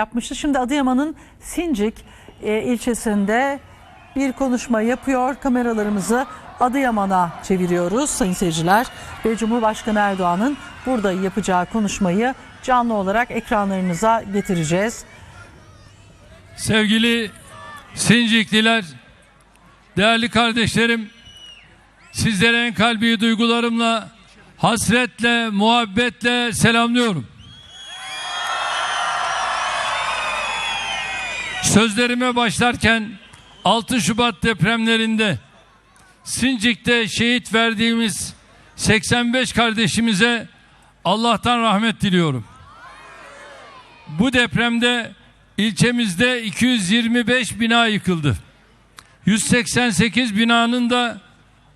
yapmıştı. Şimdi Adıyaman'ın Sincik e, ilçesinde bir konuşma yapıyor. Kameralarımızı Adıyaman'a çeviriyoruz sayın seyirciler. Ve Cumhurbaşkanı Erdoğan'ın burada yapacağı konuşmayı canlı olarak ekranlarınıza getireceğiz. Sevgili Sincikliler, değerli kardeşlerim, sizlere en kalbi duygularımla, hasretle, muhabbetle selamlıyorum. Sözlerime başlarken 6 Şubat depremlerinde Sincik'te şehit verdiğimiz 85 kardeşimize Allah'tan rahmet diliyorum. Bu depremde ilçemizde 225 bina yıkıldı. 188 binanın da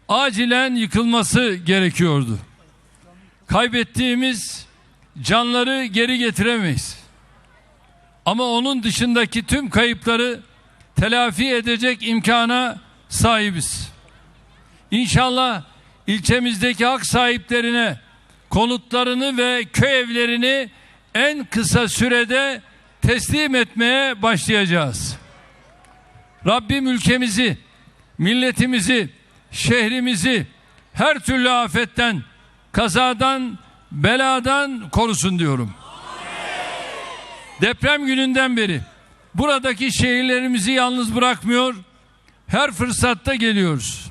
acilen yıkılması gerekiyordu. Kaybettiğimiz canları geri getiremeyiz. Ama onun dışındaki tüm kayıpları telafi edecek imkana sahibiz. İnşallah ilçemizdeki hak sahiplerine konutlarını ve köy evlerini en kısa sürede teslim etmeye başlayacağız. Rabbim ülkemizi, milletimizi, şehrimizi her türlü afetten, kazadan, beladan korusun diyorum. Deprem gününden beri buradaki şehirlerimizi yalnız bırakmıyor, her fırsatta geliyoruz.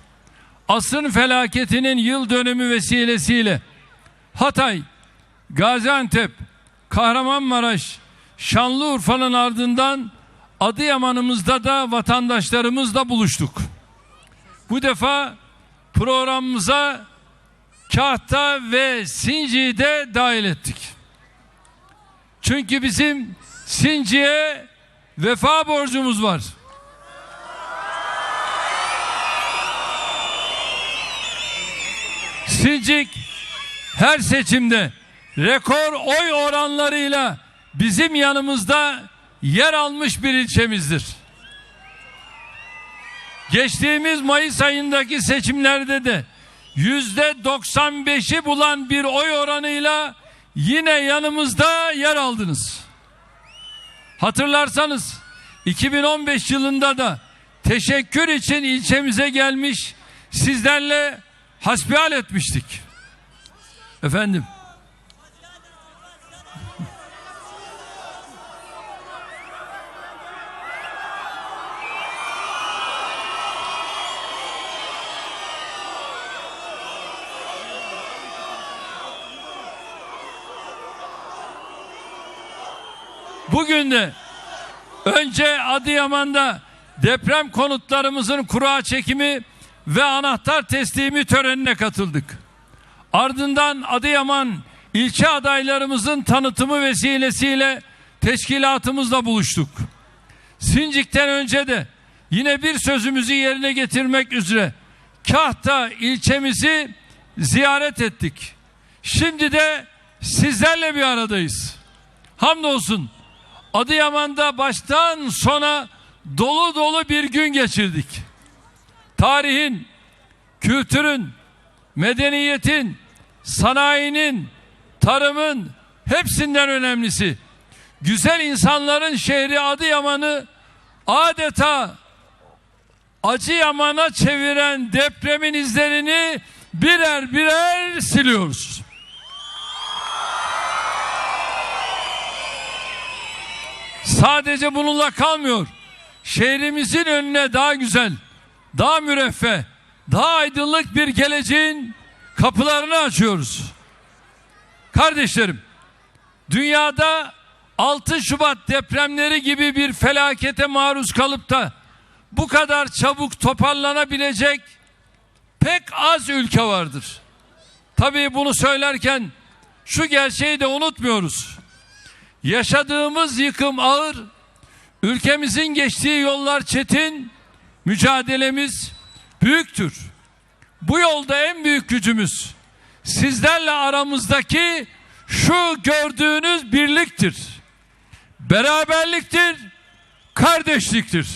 Asrın felaketinin yıl dönümü vesilesiyle Hatay, Gaziantep, Kahramanmaraş, Şanlıurfa'nın ardından Adıyaman'ımızda da vatandaşlarımızla buluştuk. Bu defa programımıza Kahta ve Sinci'yi de dahil ettik. Çünkü bizim Sinci'ye vefa borcumuz var. Sincik her seçimde rekor oy oranlarıyla bizim yanımızda yer almış bir ilçemizdir. Geçtiğimiz Mayıs ayındaki seçimlerde de yüzde 95'i bulan bir oy oranıyla yine yanımızda yer aldınız. Hatırlarsanız 2015 yılında da teşekkür için ilçemize gelmiş sizlerle hasbihal etmiştik. Efendim Bugün de önce Adıyaman'da deprem konutlarımızın kura çekimi ve anahtar teslimi törenine katıldık. Ardından Adıyaman ilçe adaylarımızın tanıtımı vesilesiyle teşkilatımızla buluştuk. Sincik'ten önce de yine bir sözümüzü yerine getirmek üzere Kahta ilçemizi ziyaret ettik. Şimdi de sizlerle bir aradayız. Hamdolsun Adıyaman'da baştan sona dolu dolu bir gün geçirdik. Tarihin, kültürün, medeniyetin, sanayinin, tarımın hepsinden önemlisi. Güzel insanların şehri Adıyaman'ı adeta acı yamana çeviren depremin izlerini birer birer siliyoruz. Sadece bununla kalmıyor. Şehrimizin önüne daha güzel, daha müreffeh, daha aydınlık bir geleceğin kapılarını açıyoruz. Kardeşlerim, dünyada 6 Şubat depremleri gibi bir felakete maruz kalıp da bu kadar çabuk toparlanabilecek pek az ülke vardır. Tabii bunu söylerken şu gerçeği de unutmuyoruz. Yaşadığımız yıkım ağır, ülkemizin geçtiği yollar çetin, mücadelemiz büyüktür. Bu yolda en büyük gücümüz sizlerle aramızdaki şu gördüğünüz birliktir. Beraberliktir, kardeşliktir.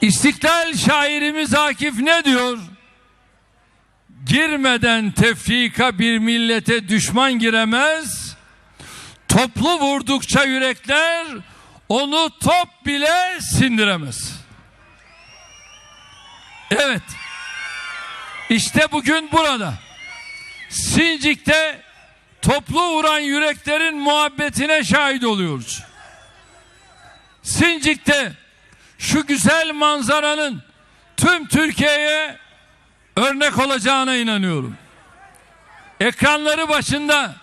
İstiklal şairimiz Akif ne diyor? Girmeden tefrika bir millete düşman giremez. Toplu vurdukça yürekler onu top bile sindiremez. Evet. İşte bugün burada. Sincik'te toplu vuran yüreklerin muhabbetine şahit oluyoruz. Sincik'te şu güzel manzaranın tüm Türkiye'ye örnek olacağına inanıyorum. Ekranları başında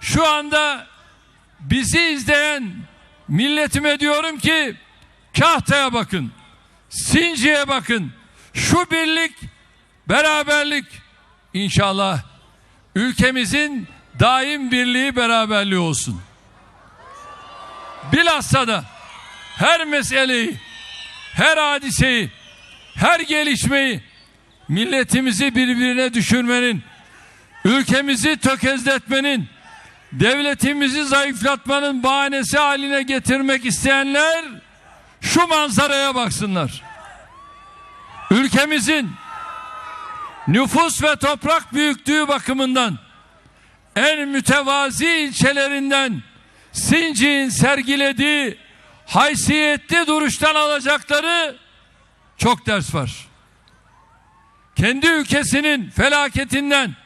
şu anda bizi izleyen milletime diyorum ki Kahta'ya bakın, Sinci'ye bakın. Şu birlik, beraberlik inşallah ülkemizin daim birliği beraberliği olsun. Bilhassa da her meseleyi, her hadiseyi, her gelişmeyi milletimizi birbirine düşürmenin, ülkemizi tökezletmenin, devletimizi zayıflatmanın bahanesi haline getirmek isteyenler şu manzaraya baksınlar. Ülkemizin nüfus ve toprak büyüklüğü bakımından en mütevazi ilçelerinden Sincik'in sergilediği haysiyetli duruştan alacakları çok ders var. Kendi ülkesinin felaketinden,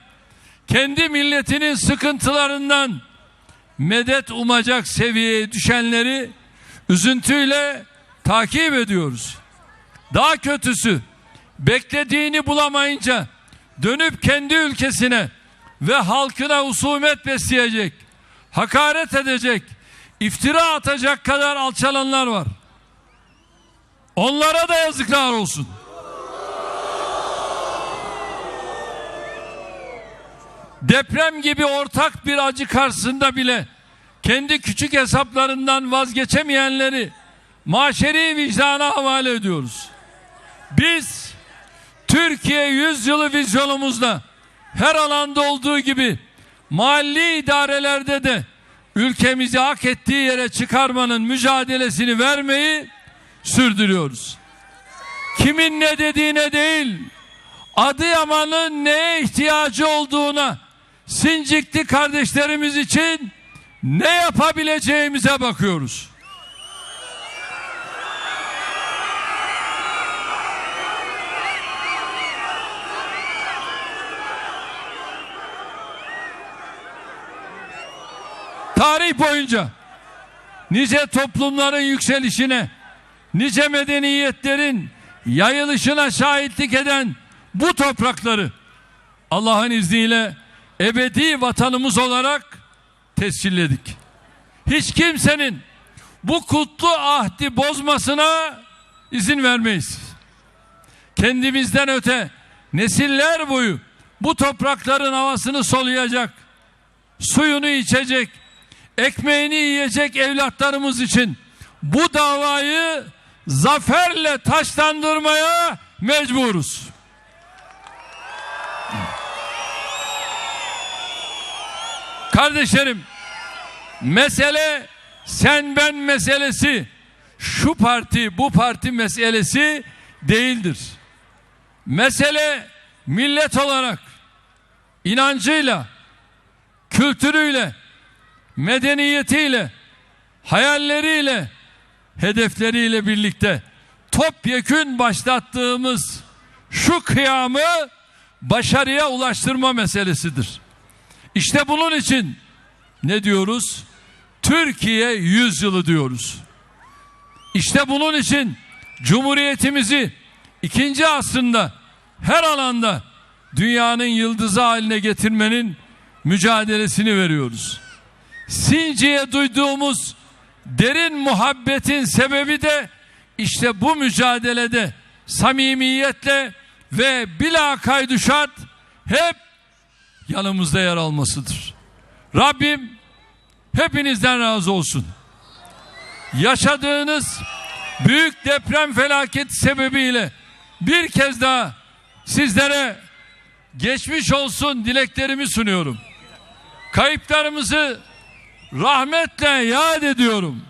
kendi milletinin sıkıntılarından medet umacak seviyeye düşenleri üzüntüyle takip ediyoruz. Daha kötüsü beklediğini bulamayınca dönüp kendi ülkesine ve halkına husumet besleyecek, hakaret edecek, iftira atacak kadar alçalanlar var. Onlara da yazıklar olsun. Deprem gibi ortak bir acı karşısında bile kendi küçük hesaplarından vazgeçemeyenleri maşeri vicdana havale ediyoruz. Biz Türkiye yüzyılı vizyonumuzda her alanda olduğu gibi mahalli idarelerde de ülkemizi hak ettiği yere çıkarmanın mücadelesini vermeyi sürdürüyoruz. Kimin ne dediğine değil, Adıyaman'ın neye ihtiyacı olduğuna Sincikli kardeşlerimiz için ne yapabileceğimize bakıyoruz. Tarih boyunca nice toplumların yükselişine, nice medeniyetlerin yayılışına şahitlik eden bu toprakları Allah'ın izniyle ebedi vatanımız olarak tescilledik. Hiç kimsenin bu kutlu ahdi bozmasına izin vermeyiz. Kendimizden öte nesiller boyu bu toprakların havasını soluyacak, suyunu içecek, ekmeğini yiyecek evlatlarımız için bu davayı zaferle taşlandırmaya mecburuz. Kardeşlerim, mesele sen ben meselesi, şu parti bu parti meselesi değildir. Mesele millet olarak inancıyla, kültürüyle, medeniyetiyle, hayalleriyle, hedefleriyle birlikte topyekün başlattığımız şu kıyamı başarıya ulaştırma meselesidir. İşte bunun için ne diyoruz? Türkiye yüzyılı diyoruz. İşte bunun için Cumhuriyetimizi ikinci asrında her alanda dünyanın yıldızı haline getirmenin mücadelesini veriyoruz. Sinci'ye duyduğumuz derin muhabbetin sebebi de işte bu mücadelede samimiyetle ve bila kayduşat hep yanımızda yer almasıdır. Rabbim hepinizden razı olsun. Yaşadığınız büyük deprem felaketi sebebiyle bir kez daha sizlere geçmiş olsun dileklerimi sunuyorum. Kayıplarımızı rahmetle yad ediyorum.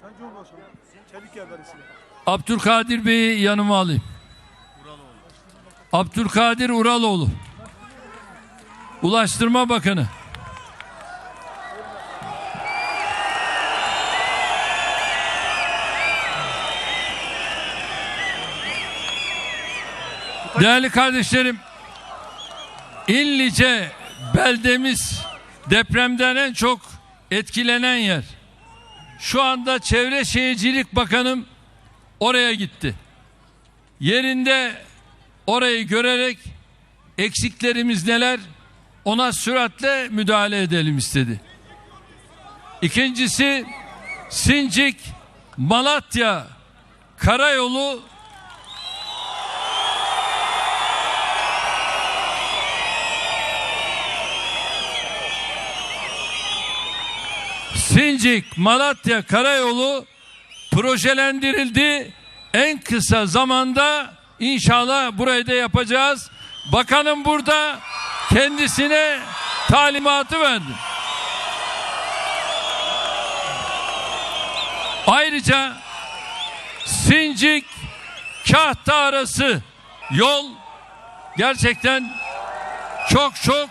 Sayın Cumhurbaşkanım, Çelik Yerlerisi'ne. Abdülkadir Bey'i yanıma alayım. Abdülkadir Uraloğlu. Ulaştırma Bakanı. Değerli kardeşlerim, İnlice beldemiz depremden en çok etkilenen yer. Şu anda Çevre Şehircilik Bakanım oraya gitti. Yerinde orayı görerek eksiklerimiz neler ona süratle müdahale edelim istedi. İkincisi Sincik Malatya Karayolu Sincik Malatya Karayolu projelendirildi. En kısa zamanda inşallah burayı da yapacağız. Bakanım burada kendisine talimatı verdi. Ayrıca Sincik Kahta arası yol gerçekten çok çok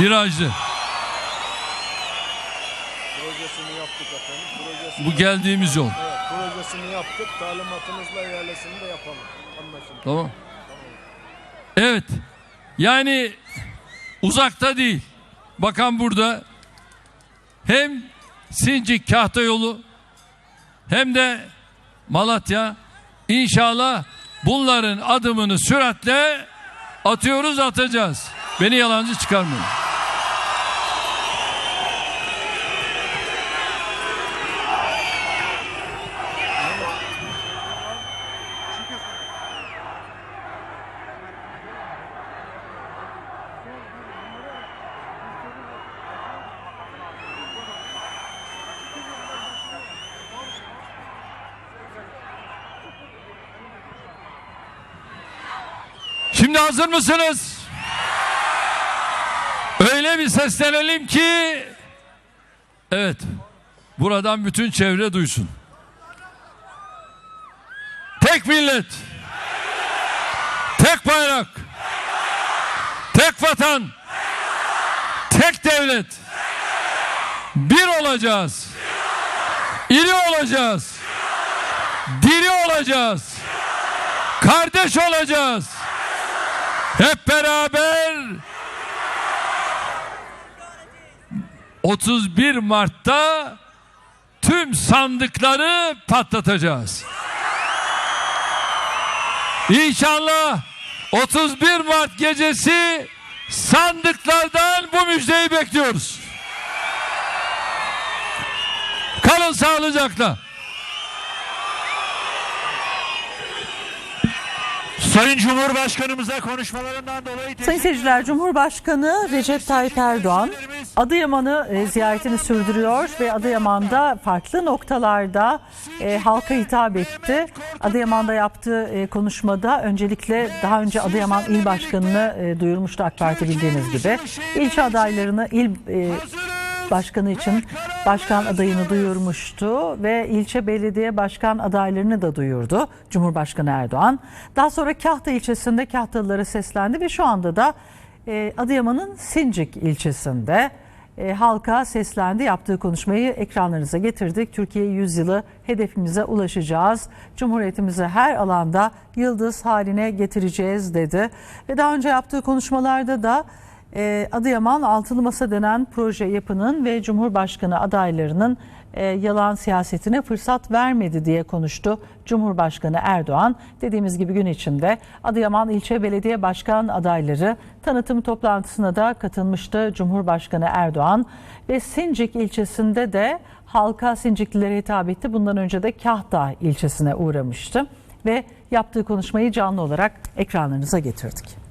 virajlı. Projesini yaptık efendim. Projesini, Bu geldiğimiz yol. evet, projesini yaptık. Talimatınızla ihalesini de yapalım. Anlaşıldı. Tamam. Evet. Yani uzakta değil. Bakan burada hem Sincik Kahta yolu hem de Malatya inşallah bunların adımını süratle atıyoruz atacağız. Beni yalancı çıkarmayın. Şimdi hazır mısınız? Öyle bir seslenelim ki evet buradan bütün çevre duysun. Tek millet. Tek bayrak. Tek vatan. Tek devlet. Bir olacağız. İri olacağız. Diri olacağız. Kardeş olacağız. Hep beraber 31 Mart'ta tüm sandıkları patlatacağız. İnşallah 31 Mart gecesi sandıklardan bu müjdeyi bekliyoruz. Kalın sağlıcakla. Sayın Cumhurbaşkanımıza konuşmalarından dolayı Sayın seyirciler Cumhurbaşkanı Recep Tayyip Erdoğan Adıyaman'ı e, ziyaretini sürdürüyor ve Adıyaman'da farklı noktalarda e, halka hitap etti. Adıyaman'da yaptığı e, konuşmada öncelikle daha önce Adıyaman İl Başkanı'nı e, duyurmuştu AK Parti bildiğiniz gibi. İlçe adaylarını il e, başkanı için başkan adayını duyurmuştu ve ilçe belediye başkan adaylarını da duyurdu Cumhurbaşkanı Erdoğan. Daha sonra Kahta ilçesinde Kahtalılara seslendi ve şu anda da e, Adıyaman'ın Sincik ilçesinde e, halka seslendi. Yaptığı konuşmayı ekranlarınıza getirdik. Türkiye yüzyılı hedefimize ulaşacağız. Cumhuriyetimizi her alanda yıldız haline getireceğiz dedi. Ve daha önce yaptığı konuşmalarda da e, Adıyaman Altılı Masa denen proje yapının ve Cumhurbaşkanı adaylarının e, yalan siyasetine fırsat vermedi diye konuştu Cumhurbaşkanı Erdoğan. Dediğimiz gibi gün içinde Adıyaman ilçe belediye başkan adayları tanıtım toplantısına da katılmıştı Cumhurbaşkanı Erdoğan ve Sincik ilçesinde de halka Sinciklilere hitap etti. Bundan önce de Kahta ilçesine uğramıştı ve yaptığı konuşmayı canlı olarak ekranlarınıza getirdik.